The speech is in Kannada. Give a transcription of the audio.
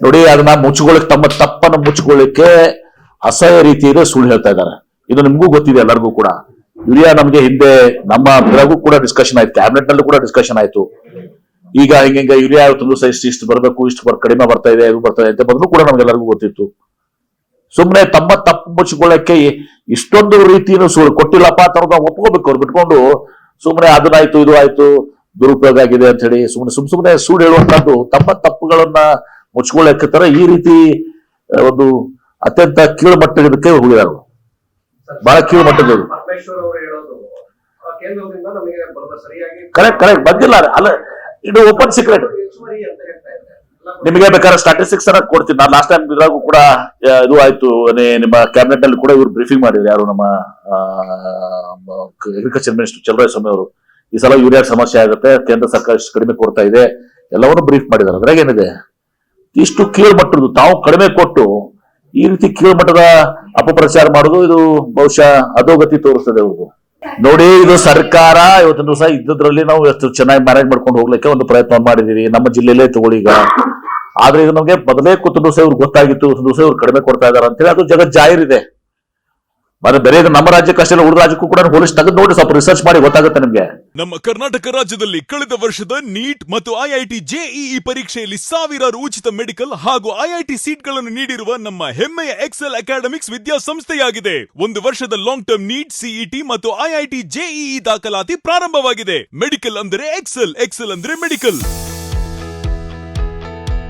ನೋಡಿ, ಅದನ್ನ ಮುಚ್ಕೊಳ್ಳಿಕ್ ತಮ್ಮ ತಪ್ಪನ್ನು ಮುಚ್ಚಿಕೊಳ್ಳಕ್ಕೆ ಅಸಹ್ಯ ರೀತಿಯಲ್ಲಿ ಸುಳ್ಳು ಹೇಳ್ತಾ ಇದ್ದಾರೆ. ಇದು ನಿಮಗೂ ಗೊತ್ತಿದೆ, ಎಲ್ಲರಿಗೂ ಕೂಡ. ಯೂರಿಯಾ ನಮ್ಗೆ ಹಿಂದೆ ನಮ್ಮ ಇದ್ರಾಗೂ ಕೂಡ ಡಿಸ್ಕಷನ್ ಆಯ್ತು ಕ್ಯಾಬಿನೆಟ್ ನಲ್ಲೂ ಕೂಡ ಡಿಸ್ಕಷನ್ ಆಯ್ತು. ಈಗ ಹಿಂಗ ಯೂರಿಯಾ ದಿವಸ ಇಷ್ಟು ಇಷ್ಟು ಬರಬೇಕು, ಇಷ್ಟು ಬರ್, ಕಡಿಮೆ ಬರ್ತಾ ಇದೆ, ಇದು ಬರ್ತಾ ಇದೆ ಅಂತ ಕೂಡ ನಮ್ಗೆಲ್ಲರಿಗೂ ಗೊತ್ತಿತ್ತು. ಸುಮ್ಮನೆ ತಮ್ಮ ತಪ್ಪು ಮುಚ್ಚಿಕೊಳ್ಳಕ್ಕೆ ಇಷ್ಟೊಂದು ರೀತಿಯನ್ನು ಸುಳ್ಳು ಕೊಟ್ಟಿಲ್ಲಪ್ಪ ಅಂತ ಒಪ್ಕೋಬೇಕು, ಅವ್ರು ಬಿಟ್ಕೊಂಡು ಸುಮ್ಮನೆ ಅದನ್ನಾಯ್ತು, ಇದು ಆಯ್ತು, ದುರುಪಯೋಗ ಆಗಿದೆ ಅಂತ ಹೇಳಿ ಸುಮ್ಮನೆ ಸುಮ್ ಸುಮ್ಮನೆ ಸುಳ್ಳು ಹೇಳುವಂತದ್ದು ತಮ್ಮ ತಪ್ಪುಗಳನ್ನ ಮುಚ್ಕೊಳ್ಳಕ್ಕೆ ತರ ಈ ರೀತಿ ಒಂದು ಅತ್ಯಂತ ಕೀಳುಮಟ್ಟಕ್ಕೆ ಹೋಗಿದ್ದಾರೆ ಅವ್ರು. ಬಹಳ ಕೀಳುಮಟ್ಟದ ಮಟ್ಟದ ಕರೆಕ್ಟ್ ಕರೆಕ್ಟ್ ಬಂದಿಲ್ಲ ಅಲ್ಲ ಇದು ಓಪನ್ ಸೀಕ್ರೆಟ್ ನಿಮಗೆ ಬೇಕಾದ್ರೆ ಸ್ಟಾಟಿಸ್ಟಿಕ್ಸ್ ಅನ್ನ ಕೊಡ್ತೀನಿ. ನಾನು ಲಾಸ್ಟ್ ಟೈಮ್ ಇದ್ರಾಗೂ ಕೂಡ ಇದು ಆಯ್ತು. ನಿಮ್ಮ ಕ್ಯಾಬಿನೆಟ್ನಲ್ಲಿ ಕೂಡ ಇವರು ಬ್ರೀಫಿಂಗ್ ಮಾಡಿದ್ರು. ಯಾರು ನಮ್ಮ ಅಗ್ರಿಕಲ್ಚರ್ ಮಿನಿಸ್ಟರ್ ಚಲರಾಯ ಸ್ವಾಮಿ ಅವರು. ಈ ಸಲ ಯೂರಿಯಾ ಸಮಸ್ಯೆ ಆಗುತ್ತೆ. ಕೇಂದ್ರ ಸರ್ಕಾರ ಇಷ್ಟು ಕಡಿಮೆ ಕೊಡ್ತಾ ಇದೆ. ಎಲ್ಲವನ್ನೂ ಬ್ರೀಫ್ ಮಾಡಿದ್ದಾರೆ. ಅದ್ರಾಗ ಏನಿದೆ? ಇಷ್ಟು ಕೀಳ್ಮಟ್ಟದ್ದು, ತಾವು ಕಡಿಮೆ ಕೊಟ್ಟು ಈ ರೀತಿ ಕೀಳ್ಮಟ್ಟದ ಅಪಪ್ರಚಾರ ಮಾಡೋದು ಇದು ಬಹುಶಃ ಅಧೋಗತಿ ತೋರಿಸ್ತದೆ ಅವ್ರದ್ದು ನೋಡಿ, ಇದು ಸರ್ಕಾರ ಇವತ್ತಿನ ದಿವಸ ಇದ್ದದ್ರಲ್ಲಿ ನಾವು ಎಷ್ಟು ಚೆನ್ನಾಗಿ ಮ್ಯಾನೇಜ್ ಮಾಡ್ಕೊಂಡು ಹೋಗ್ಲಿಕ್ಕೆ ಒಂದು ಪ್ರಯತ್ನ ಮಾಡಿದೀವಿ ನಮ್ಮ ಜಿಲ್ಲೆಯಲ್ಲೇ ತಗೊಳ್ಳಿ ಈಗ. ಆದ್ರೆ ಇದು ನಮಗೆ ಮೊದಲೇ ಕೂತ ದಿವಸ ಇವ್ರು ಗೊತ್ತಾಗಿತ್ತು. ಇವತ್ತಿನ ದಿವಸ ಇವ್ರು ಕಡಿಮೆ ಕೊಡ್ತಾ ಇದಾರೆ ಅಂತೇಳಿ. ಅದು ಜಗತ್ ಜಾಹಿರಿದೆ ಮತ್ತೆ ಬೇರೆ ನಮ್ಮ ರಾಜ್ಯಕ್ಕೆ ಅಷ್ಟೇ ಉಳಿದ ರಾಜ್ಯಕ್ಕೂ ಕೂಡ ಹೋಲಿಸಿ ತೆಗೆದು ನೋಡಿ, ಸ್ವಲ್ಪ ರಿಸರ್ಚ್ ಮಾಡಿ, ಗೊತ್ತಾಗುತ್ತೆ ನಿಮಗೆ. ನಮ್ಮ ಕರ್ನಾಟಕ ರಾಜ್ಯದಲ್ಲಿ ಕಳೆದ ವರ್ಷದ ನೀಟ್ ಮತ್ತು ಐಐಟಿ ಜೆಇಇ ಪರೀಕ್ಷೆಯಲ್ಲಿ ಸಾವಿರಾರು ಉಚಿತ ಮೆಡಿಕಲ್ ಹಾಗೂ ಐಐಟಿ ಸೀಟ್ಗಳನ್ನು ನೀಡಿರುವ ನಮ್ಮ ಹೆಮ್ಮೆಯ ಎಕ್ಸೆಲ್ ಅಕಾಡೆಮಿಕ್ಸ್ ವಿದ್ಯಾಸಂಸ್ಥೆಯಾಗಿದೆ. ಒಂದು ವರ್ಷದ ಲಾಂಗ್ ಟರ್ಮ್ ನೀಟ್, ಸಿಇಟಿ ಮತ್ತು ಐಐಟಿ ಜೆಇಇ ದಾಖಲಾತಿ ಪ್ರಾರಂಭವಾಗಿದೆ. ಮೆಡಿಕಲ್ ಅಂದರೆ ಎಕ್ಸೆಲ್ ಎಕ್ಸೆಲ್ ಅಂದ್ರೆ ಮೆಡಿಕಲ್.